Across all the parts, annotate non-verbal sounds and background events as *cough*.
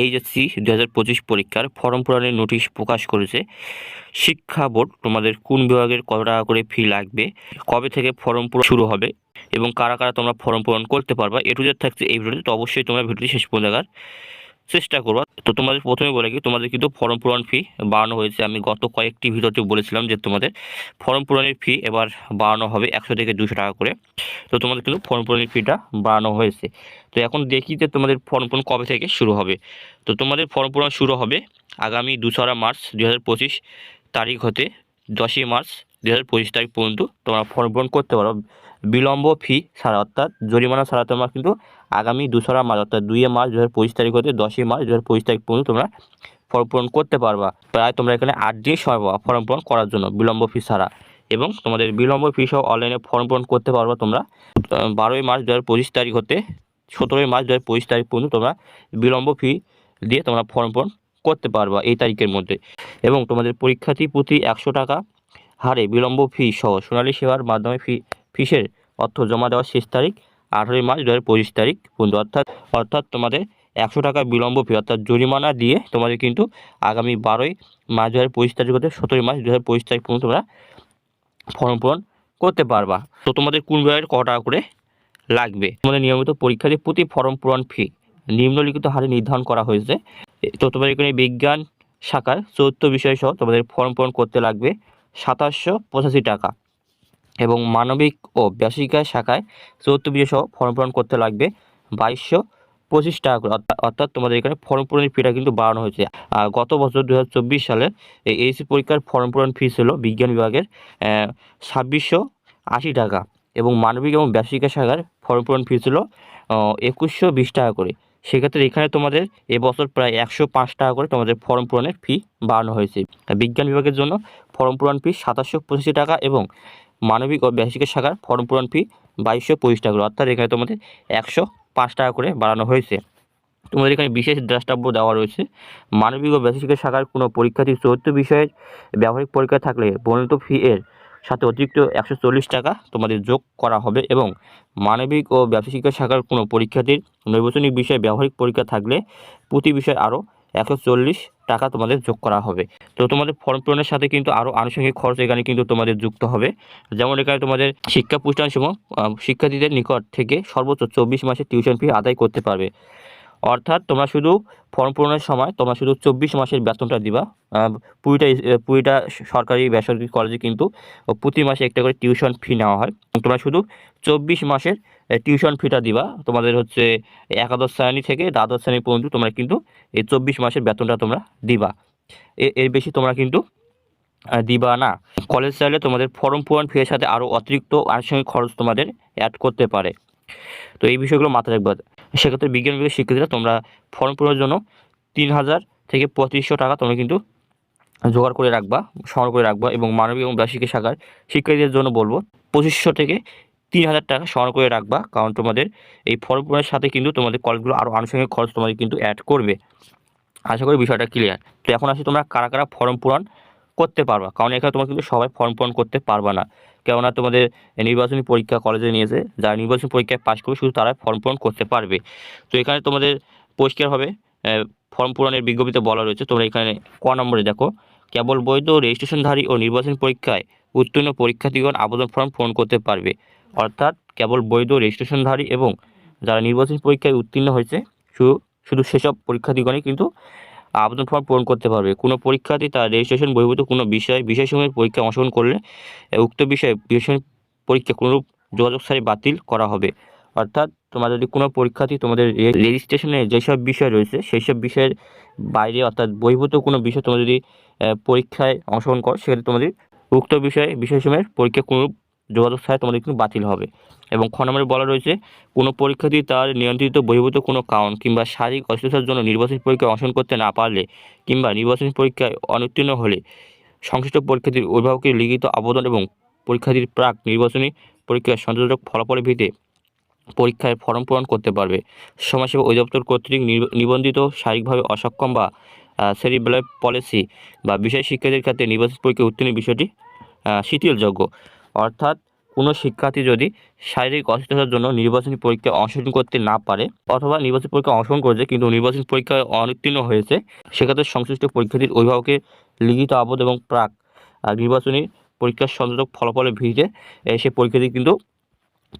HSC দু হাজার পঁচিশ পরীক্ষার ফর্ম পূরণের নোটিশ প্রকাশ করেছে। শিক্ষা বোর্ড, তোমাদের কোন বিভাগের কত টাকা করে ফি লাগবে, কবে থেকে ফর্ম পূরণ শুরু হবে এবং কারা কারা তোমরা ফর্ম পূরণ করতে পারবা এটু যে থাকছে এই ভিডিওতে তো অবশ্যই তোমরা ভিডিওটি শেষ পর্যন্ত দেখার চেষ্টা করবা। তো তোমাদের প্রথমে বলে কি তোমাদের কিন্তু ফর্ম পূরণ ফি বাড়ানো হয়েছে। আমি গত কয়েকটি ভিডিওতে বলেছিলাম যে তোমাদের ফর্ম পূরণের ফি এবার বাড়ানো হবে একশো থেকে দুশো টাকা করে। তো তোমাদের কিন্তু ফর্ম পূরণের ফিটা বাড়ানো হয়েছে। তো এখন দেখি যে তোমাদের ফর্ম পূরণ কবে থেকে শুরু হবে। তো তোমাদের ফর্ম পূরণ শুরু হবে আগামী দোসরা মার্চ দু হাজার পঁচিশ তারিখ হতে দশই মার্চ দু হাজার পঁচিশ তারিখ পর্যন্ত তোমরা ফর্ম পূরণ করতে পারো। বিলম্ব ফি ছাড়া, অর্থাৎ জরিমানা ছাড়া তোমরা কিন্তু আগামী দোসরা মার্চ অর্থাৎ দুইয়ে মার্চ দু হাজার পঁচিশ তারিখ হতে দশই মার্চ দু হাজার পঁচিশ তারিখ পর্যন্ত তোমরা ফর্ম পূরণ করতে পারবা। প্রায় তোমরা এখানে আট দিন সময় পাবা ফর্ম পূরণ করার জন্য বিলম্ব ফি ছাড়া। এবং তোমাদের বিলম্ব ফি সহ অনলাইনে ফর্ম পূরণ করতে পারবা তোমরা বারোই মার্চ দু হাজার পঁচিশ তারিখ হতে সতেরোই মার্চ দু হাজার পঁচিশ তারিখ পর্যন্ত তোমরা বিলম্ব ফি দিয়ে তোমরা ফর্ম পূরণ করতে পারবা এই তারিখের মধ্যে। এবং তোমাদের পরীক্ষার্থী প্রতি একশো টাকা হারে বিলম্ব ফি সহ সোনালী সেবার মাধ্যমে ফি ফিসের অর্থ জমা দেওয়ার শেষ তারিখ আঠারোই মার্চ দু হাজার পঁচিশ তারিখ পর্যন্ত অর্থাৎ অর্থাৎ তোমাদের একশো টাকা বিলম্ব ফি অর্থাৎ জরিমানা দিয়ে তোমাদের কিন্তু আগামী বারোই মার্চ দু হাজার পঁচিশ তারিখ হতে সতেরোই মার্চ দু হাজার পঁচিশ তারিখ পর্যন্ত তোমরা ফর্ম পূরণ করতে পারবা। তো তোমাদের কোন বিভাগের ক টাকা করে লাগবে? তোমাদের নিয়মিত পরীক্ষার্থী প্রতি ফর্ম পূরণ ফি নিম্নলিখিত হারে নির্ধারণ করা হয়েছে। তো তোমাদের এখানে বিজ্ঞান শাখার চতুর্থ বিষয় সহ তোমাদের ফর্ম পূরণ করতে লাগবে। সাতাশশো পঁচাশি টাকা এবং মানবিক ও ব্যাসিকা শাখায় চতুর্থ বিষয় সহ ফর্ম পূরণ করতে লাগবে বাইশশো পঁচিশ টাকা করে। অর্থাৎ- তোমাদের এখানে ফর্ম পূরণের ফিটা কিন্তু বাড়ানো হয়েছে। আর গত বছর দু হাজার চব্বিশ সালে এই এইচসি পরীক্ষার ফর্ম পূরণ ফি ছিল বিজ্ঞান বিভাগের ছাব্বিশশো আশি টাকা এবং মানবিক এবং ব্যাসিকা শাখার ফর্ম পূরণ ফি ছিল একুশশো বিশ টাকা করে। সেক্ষেত্রে এখানে তোমাদের এবছর প্রায় একশো পাঁচ টাকা করে তোমাদের ফর্ম পূরণের ফি বাড়ানো হয়েছে। বিজ্ঞান বিভাগের জন্য ফর্ম পূরণ ফি সাতাশশো পঁচাশি টাকা এবং মানবিক ও ব্যাসিকা শাখার ফর্ম পূরণ ফি বাইশশো পঁচিশ টাকা অর্থাৎ এখানে তোমাদের একশো পাঁচ টাকা করে বাড়ানো হয়েছে। তোমাদের এখানে বিশেষ দ্রষ্টাব্য দেওয়া রয়েছে। মানবিক ও ব্যাসিক শাখার কোনো পরীক্ষার্থী চতুর্থ বিষয়ের ব্যবহারিক পরীক্ষা থাকলে বর্ণিত ফি এর সাথে অতিরিক্ত একশো চল্লিশ টাকা তোমাদের যোগ করা হবে এবং মানবিক ও ব্যবসা শিক্ষা শাখার কোনো পরীক্ষার্থীর নৈবচনিক বিষয়ে ব্যবহারিক পরীক্ষা থাকলে প্রতি বিষয়ে আরও একশো চল্লিশ টাকা তোমাদের যোগ করা হবে। তো তোমাদের ফর্ম পূরণের সাথে কিন্তু আরও আনুষঙ্গিক খরচ এখানে কিন্তু তোমাদের যুক্ত হবে। যেমন এখানে তোমাদের শিক্ষা প্রতিষ্ঠান সময় শিক্ষার্থীদের নিকট থেকে সর্বোচ্চ চব্বিশ মাসের টিউশন ফি আদায় করতে পারবে। অর্থাৎ তোমরা শুধু ফর্ম পূরণের সময়, তোমরা শুধু চব্বিশ মাসের বেতনটা দিবা। পুরোটা পুরোটা সরকারি বেসরকারি কলেজে কিন্তু প্রতি মাসে একটা করে টিউশন ফি নেওয়া হয়। তোমরা শুধু চব্বিশ মাসের টিউশন ফিটা দিবা। তোমাদের হচ্ছে একাদশ শ্রেণি থেকে দ্বাদশ শ্রেণি পর্যন্ত তোমরা কিন্তু এই চব্বিশ মাসের বেতনটা তোমরা দিবা। এর বেশি তোমরা কিন্তু দিবা না। কলেজ চাইলে তোমাদের ফর্ম পূরণ ফিয়ের সাথে আরও অতিরিক্ত আনুষঙ্গিক খরচ তোমাদের অ্যাড করতে পারে। তো এই বিষয়গুলো মাথায় রাখবা। সেক্ষেত্রে বিজ্ঞান বিভাগের শিক্ষার্থীরা তোমরা ফর্ম পূরণের জন্য তিন হাজার থেকে পঁয়ত্রিশশো টাকা তোমরা কিন্তু জোগাড় করে রাখবা, সংগ্রহ করে রাখবা এবং মানবিক এবং ব্যবসায়িক শাখার শিক্ষার্থীদের জন্য বলব পঁচিশশো থেকে তিন হাজার টাকা সংগ্রহ করে রাখবা কারণ তোমাদের এই ফর্ম পূরণের সাথে কিন্তু তোমাদের কলেজগুলো আরও আনুষঙ্গিক খরচ তোমাদের কিন্তু অ্যাড করবে। আশা করি বিষয়টা ক্লিয়ার তো এখন আসি তোমরা কারা কারা ফর্ম পূরণ করতে পারবা? কারণ এখানে তোমরা কিন্তু সবাই ফর্ম পূরণ করতে পারবা না। কেননা তোমাদের নির্বাচনী পরীক্ষা কলেজে নিয়েছে। যারা নির্বাচনী পরীক্ষায় পাশ করবে শুধু তারাই ফর্ম পূরণ করতে পারবে। তো এখানে তোমাদের পরিষ্কারভাবে আহ, ফর্ম পূরণের বিজ্ঞপ্তিতে বলা রয়েছে তোমরা এখানে ক নম্বরে দেখো। কেবল বৈধ রেজিস্ট্রেশনধারী ও নির্বাচন পরীক্ষায় উত্তীর্ণ পরীক্ষার্থীগণ আবেদন ফর্ম পূরণ করতে পারবে। অর্থাৎ কেবল বৈধ রেজিস্ট্রেশনধারী এবং যারা নির্বাচন পরীক্ষায় উত্তীর্ণ হয়েছে শুধু শুধু সেসব পরীক্ষার্থীগণই কিন্তু আবেদন ফর্ম পূরণ করতে পারবে। কোনো পরীক্ষার্থী তার রেজিস্ট্রেশন বহির্ভূত কোনো বিষয় বিষয়সমূহের পরীক্ষা অংশগ্রহণ করলে উক্ত বিষয়ে বিষয় পরীক্ষা কোনোরূপ যোগাযোগ সারি বাতিল করা হবে। অর্থাৎ তোমরা যদি কোনো পরীক্ষার্থী তোমাদের রেজিস্ট্রেশনে যেসব বিষয় রয়েছে সেই সব বিষয়ের বাইরে অর্থাৎ বহির্ভূত কোনো বিষয় তোমরা যদি পরীক্ষায় অংশগ্রহণ করো, সেক্ষেত্রে তোমাদের উক্ত বিষয়ে বিষয়সমূহের পরীক্ষা কোনোরূপ যোগাযোগ ছাড়া তোমাদের কিন্তু বাতিল হবে। এবং খ নম্বরে বলা রয়েছে, কোনো পরীক্ষার্থী তার নিয়ন্ত্রিত বহির্ভূত কোনো কারণ কিংবা শারীরিক অসুস্থতার জন্য নির্বাচনী পরীক্ষায় অংশগ্রহণ করতে না পারলে কিংবা নির্বাচনী পরীক্ষায় অনুত্তীর্ণ হলে সংশ্লিষ্ট পরীক্ষার্থীর অভিভাবকের লিখিত আবেদন এবং পরীক্ষার্থীর প্রাক নির্বাচনী পরীক্ষার সন্তোষজনক ফলাফলের ভিত্তিতে পরীক্ষায় ফর্ম পূরণ করতে পারবে। সমাজসেবা অধিদপ্তর কর্তৃক নিবন্ধিত শারীরিকভাবে অসক্ষম বা সেরিবেলার পলিসি বা বিষয় শিক্ষার্থীর ক্ষেত্রে নির্বাচন পরীক্ষায় উত্তীর্ণের বিষয়টি শিথিলযোগ্য। অর্থাৎ কোনো শিক্ষার্থী যদি শারীরিক অসুস্থতার জন্য নির্বাচনী পরীক্ষায় অংশগ্রহণ করতে না পারে অথবা নির্বাচনী পরীক্ষায় অংশগ্রহণ করেছে কিন্তু নির্বাচনী পরীক্ষায় অনুত্তীর্ণ হয়েছে সেক্ষেত্রে সংশ্লিষ্ট পরীক্ষার্থীর অভিভাবকের লিখিত আবদ্ধ এবং প্রাক নির্বাচনী পরীক্ষার সংযোজক ফলাফলের এ, সে পরীক্ষার্থী কিন্তু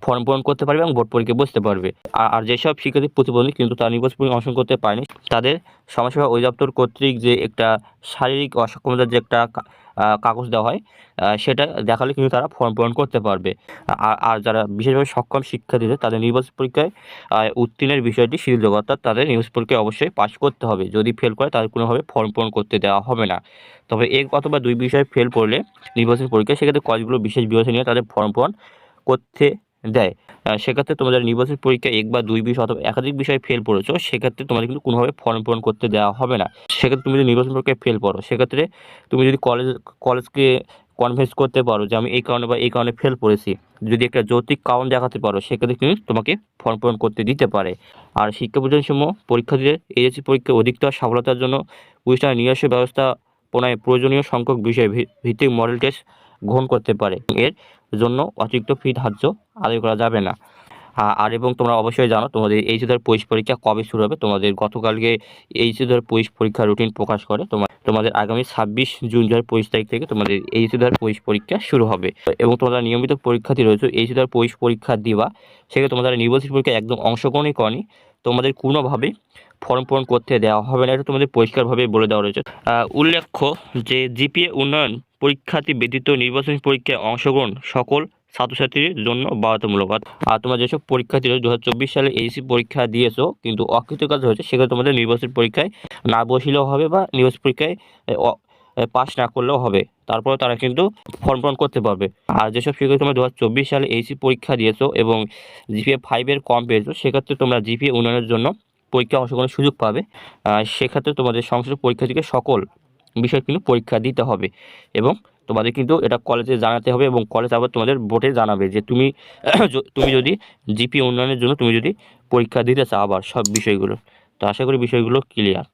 ফর্ম পূরণ করতে পারবে এবং বোর্ড পরীক্ষা বসতে পারবে। আর- যেসব শিক্ষার্থী প্রতিবন্ধী কিন্তু তারা নির্বাচন পরীক্ষা অংশগ্রহণ করতে পারেনি তাদের সমাজসেবা অধিদপ্তর কর্তৃক যে একটা শারীরিক অসক্ষমতার যে একটা কাগজ দেওয়া হয় সেটা দেখালে কিন্তু তারা ফর্ম পূরণ করতে পারবে। আর যারা বিশেষভাবে সক্ষম শিক্ষার্থীদের, তাদের নির্বাচন পরীক্ষায় উত্তীর্ণের বিষয়টি শিথিল অর্থাৎ তাদের নির্বাচন পরীক্ষায় অবশ্যই পাশ করতে হবে। যদি ফেল করে, তাদের কোনোভাবে ফর্ম পূরণ করতে দেওয়া হবে না। তবে এক অথবা দুই বিষয়ে ফেল করলে নির্বাচন পরীক্ষায় সেক্ষেত্রে কলেজগুলো বিশেষ বিবেচনা নিয়ে তাদের ফর্ম পূরণ করতে দেয়। সেক্ষেত্রে তোমাদের নির্বাচন পরীক্ষা এক বা দুই বিষয় অথবা একাধিক বিষয়ে ফেল পড়েছো, সেক্ষেত্রে তোমাদের কিন্তু কোনোভাবে ফর্ম পূরণ করতে দেওয়া হবে না। সেক্ষেত্রে তুমি যদি নির্বাচন পরীক্ষায় ফেল পড়ো, সেক্ষেত্রে তুমি যদি কলেজ কলেজকে কনভিন্স করতে পারো যে আমি এই কারণে বা এই কারণে ফেল করেছি যদি একটা যৌক্তিক কারণ দেখাতে পারো, সেক্ষেত্রে কিন্তু তোমাকে ফর্ম পূরণ করতে দিতে পারে। আর শিক্ষা প্রতিষ্ঠান পরীক্ষা পরীক্ষার্থীদের এইচএসসি পরীক্ষা অধিকতর সফলতার জন্য প্রতিষ্ঠানের নিজস্ব ব্যবস্থা প্রণয়ে প্রয়োজনীয় সংখ্যক বিষয় ভিত্তিক মডেল টেস্ট গ্রহণ করতে পারে। এর জন্য অতিরিক্ত ফি ধার্য আদায় করা যাবে না। আর এবং তোমরা অবশ্যই জানো, তোমাদের এই ধর পরিশ পরীক্ষা কবে শুরু হবে? তোমাদের গতকালকে এই ধর পরিশ পরীক্ষার রুটিন প্রকাশ করে। তোমার তোমাদের আগামী ছাব্বিশ জুন দু হাজার পঁচিশ তারিখ থেকে তোমাদের এই ধর পরিশ পরীক্ষা শুরু হবে। এবং তোমরা নিয়মিত পরীক্ষার্থী রয়েছে, এই ধর পরিশ পরীক্ষা দিবা। সেক্ষেত্রে তোমাদের নির্বাচিত পরীক্ষা একদম অংশগ্রহণই করনি। তোমাদের কোনোভাবেই ফর্ম পূরণ করতে দেওয়া হবে না, এটা তোমাদের পরিষ্কারভাবে বলে দেওয়া রয়েছে। উল্লেখ্য যে জিপিএ উন্নয়ন পরীক্ষার্থী ব্যতীত নির্বাচনী পরীক্ষায় অংশগ্রহণ সকল ছাত্রছাত্রীর জন্য বাধ্যতামূলক। আর তোমরা যেসব পরীক্ষা পরীক্ষার্থী দু হাজার চব্বিশ সালে এইসি পরীক্ষা দিয়েছ, কিন্তু অকৃত কাজ হয়েছে সেক্ষেত্রে তোমাদের নির্বাচনী পরীক্ষায় না বসলেও হবে বা নির্বাচনী পরীক্ষায় পাশ না করলেও হবে। তারপরে তারা কিন্তু ফর্ম পূরণ করতে পারবে। আর যেসব শিক্ষার্থী তোমরা দু হাজার চব্বিশ সালে এইসি পরীক্ষা দিয়েছ এবং জিপিএ ফাইভের কম পেয়েছ, সেক্ষেত্রে তোমরা জিপিএ উন্নয়নের জন্য পরীক্ষা অংশগ্রহণের সুযোগ পাবে সেক্ষেত্রে তোমাদের সংশ্লিষ্ট পরীক্ষার্থীকে সকল বিষয় কিন্তু পরীক্ষা দিতে হবে এবং তোমাদের কিন্তু এটা কলেজে জানাতে হবে এবং কলেজ আবার তোমাদের বোর্ডে জানাবে যে তুমি *clears throat* তুমি যদি জিপি উন্নয়নের জন্য তুমি যদি পরীক্ষা দিতে চাও আবার সব বিষয়গুলো। তো আশা করি বিষয়গুলো ক্লিয়ার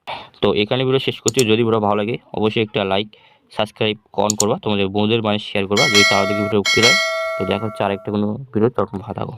তো এখানে ভিডিও শেষ করছি। যদি ভিডিও ভালো লাগে, অবশ্যই একটা লাইক সাবস্ক্রাইব অন করবা। তোমাদের বন্ধুদের মানে শেয়ার করবা। যদি তারা দেখে ভিডিও উঠতে হয়, তো দেখা হচ্ছে আরেকটা কোনো ভিডিও তখন ভালো থাকো।